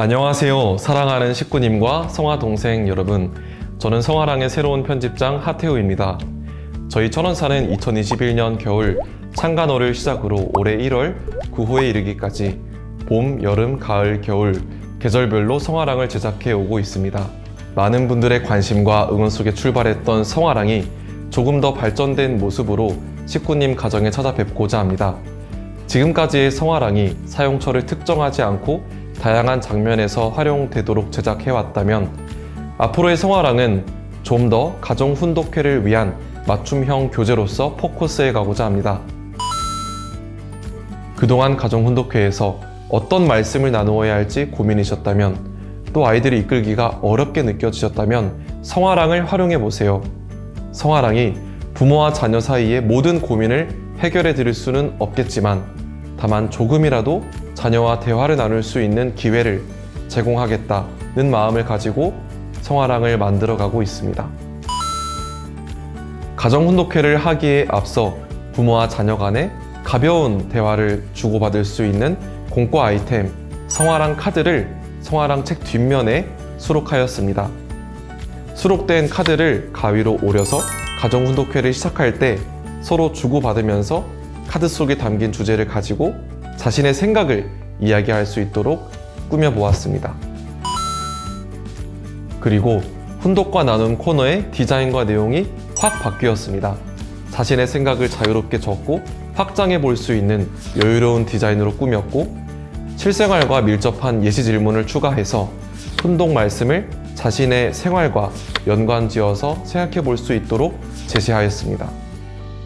안녕하세요. 사랑하는 식구님과 성화 동생 여러분. 저는 성화랑의 새로운 편집장 하태우입니다. 저희 천원사는 2021년 겨울 창간호를 시작으로 올해 1월 9호에 이르기까지 봄, 여름, 가을, 겨울 계절별로 성화랑을 제작해 오고 있습니다. 많은 분들의 관심과 응원 속에 출발했던 성화랑이 조금 더 발전된 모습으로 식구님 가정에 찾아뵙고자 합니다. 지금까지의 성화랑이 사용처를 특정하지 않고 다양한 장면에서 활용되도록 제작해왔다면 앞으로의 성화랑은 좀 더 가정 훈독회를 위한 맞춤형 교재로서 포커스해 가고자 합니다. 그동안 가정 훈독회에서 어떤 말씀을 나누어야 할지 고민이셨다면 또 아이들이 이끌기가 어렵게 느껴지셨다면 성화랑을 활용해 보세요. 성화랑이 부모와 자녀 사이의 모든 고민을 해결해 드릴 수는 없겠지만 다만 조금이라도 자녀와 대화를 나눌 수 있는 기회를 제공하겠다는 마음을 가지고 성화랑을 만들어 가고 있습니다. 가정 훈독회를 하기에 앞서 부모와 자녀 간에 가벼운 대화를 주고받을 수 있는 공과 아이템 성화랑 카드를 성화랑 책 뒷면에 수록하였습니다. 수록된 카드를 가위로 오려서 가정 훈독회를 시작할 때 서로 주고받으면서 카드 속에 담긴 주제를 가지고 자신의 생각을 이야기할 수 있도록 꾸며 보았습니다. 그리고 훈독과 나눔 코너의 디자인과 내용이 확 바뀌었습니다. 자신의 생각을 자유롭게 적고 확장해 볼 수 있는 여유로운 디자인으로 꾸몄고 실생활과 밀접한 예시 질문을 추가해서 훈독 말씀을 자신의 생활과 연관지어서 생각해 볼 수 있도록 제시하였습니다.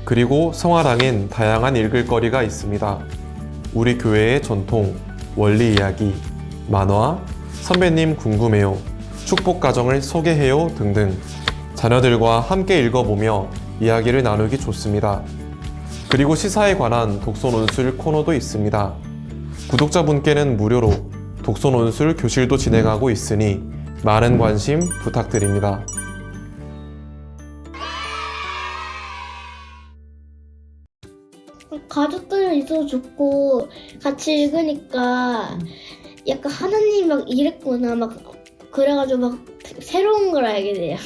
그리고 성화랑엔 다양한 읽을 거리가 있습니다. 우리 교회의 전통, 원리 이야기, 만화, 선배님 궁금해요, 축복 가정을 소개해요 등등 자녀들과 함께 읽어보며 이야기를 나누기 좋습니다. 그리고 시사에 관한 독서 논술 코너도 있습니다. 구독자분께는 무료로 독서 논술 교실도 진행하고 있으니 많은 관심 부탁드립니다. 가족들은 있어도 좋고 같이 읽으니까 약간 하나님 막 이랬구나 막 그래가지고 막 새로운 걸 알게 돼요.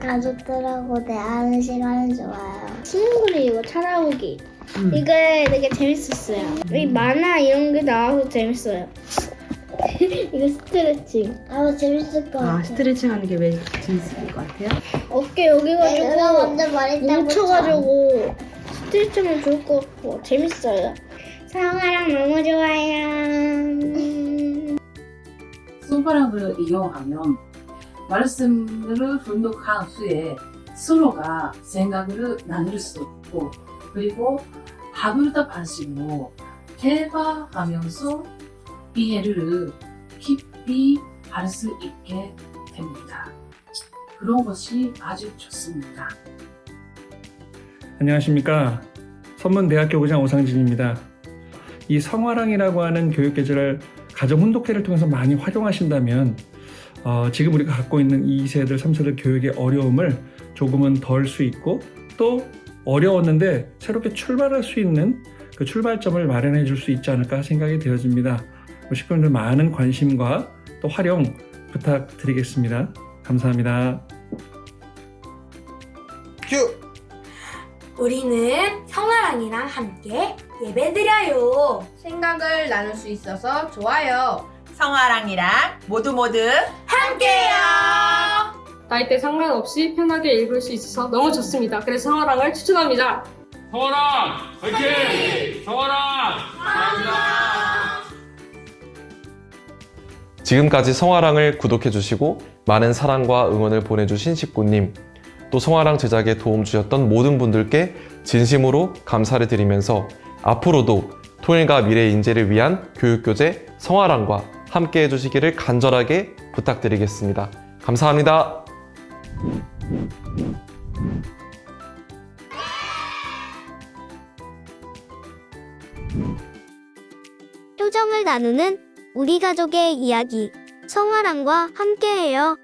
가족들하고 대하는 시간이 좋아요. 친구들이 이거 찾아보기 음. 이게 되게 재밌었어요. 이 만화 이런 게 나와서 재밌어요. 이거 스트레칭. 아 재밌을 것 같아. 아 스트레칭 하는 게 왜 재밌을 것 같아요? 어깨 여기 내가 가지고 먼저 말했다고. 뭉쳐가지고 스트레칭은 좋을 것 같고 재밌어요. 상아랑 너무 좋아요. 음. 손바닥을 이용하면 말씀을 분독한 후에 서로가 생각을 나눌 수 있고 그리고 하부르다 방식으로 대화하면서 이해를 깊이 할 수 있게 됩니다. 그런 것이 아주 좋습니다. 안녕하십니까. 선문대학교 부장 오상진입니다. 이 성화랑이라고 하는 교육 계절을 가정 훈독회를 통해서 많이 활용하신다면 어, 지금 우리가 갖고 있는 2세들, 3세들 교육의 어려움을 조금은 덜 수 있고 또 어려웠는데 새롭게 출발할 수 있는 그 출발점을 마련해 줄 수 있지 않을까 생각이 되어집니다. 식구분들 많은 관심과 또 활용 부탁드리겠습니다. 감사합니다. 우리는 성아랑이랑 함께 예배드려요. 생각을 나눌 수 있어서 좋아요. 성아랑이랑 모두 모두 함께요. 나이대 상관없이 편하게 읽을 수 있어서 너무 좋습니다. 그래서 성화랑을 추천합니다. 성화랑 화이팅! 성화랑 지금까지 성화랑을 구독해주시고 많은 사랑과 응원을 보내주신 식구님, 또 성화랑 제작에 도움 주셨던 모든 분들께 진심으로 감사를 드리면서 앞으로도 통일과 미래 인재를 위한 교육교재 성화랑과 함께 해주시기를 간절하게 부탁드리겠습니다. 감사합니다. 표정을 나누는 우리 가족의 이야기. 성화랑과 함께해요.